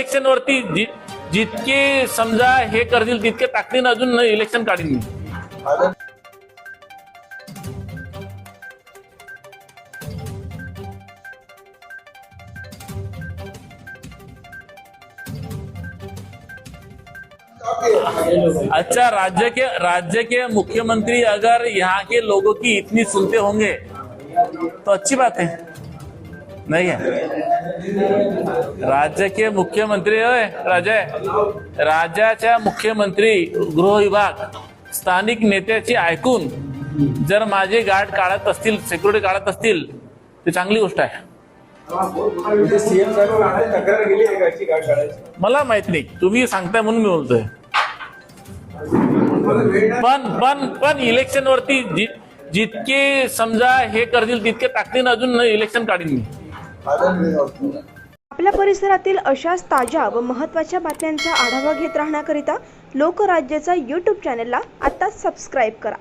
Election वरती जितके समजा हे करतील, तितके ताकदीनं अजून इलेक्शन काढीन. मी अच्छा राज्य के राज्य के मुख्यमंत्री अगर यहाँ के लोगों की इतनी सुनते होंगे तो अच्छी बात है। नहीं है राज्य के मुख्यमंत्री होय राजय राज्याच्या मुख्यमंत्री गृह विभाग स्थानिक नेत्याची ऐकून जर माझे गार्ड काढत असतील सिक्युरिटी काढत असतील ती चांगली गोष्ट आहे. म्हणजे आहे मला माहीत नाही. तुम्ही सांगताय म्हणून मी बोलतोय. पण पण पण इलेक्शन वरती जितके समजा हे करतील तितके ताकदीनं अजून इलेक्शन काढीन मी. आपल्या परिसरातील अशाच ताज्या व महत्त्वाच्या बातम्यांचा आढावा घेत राहण्याकरिता लोकराज्याचा यूट्यूब चॅनलला आता सबस्क्राईब करा.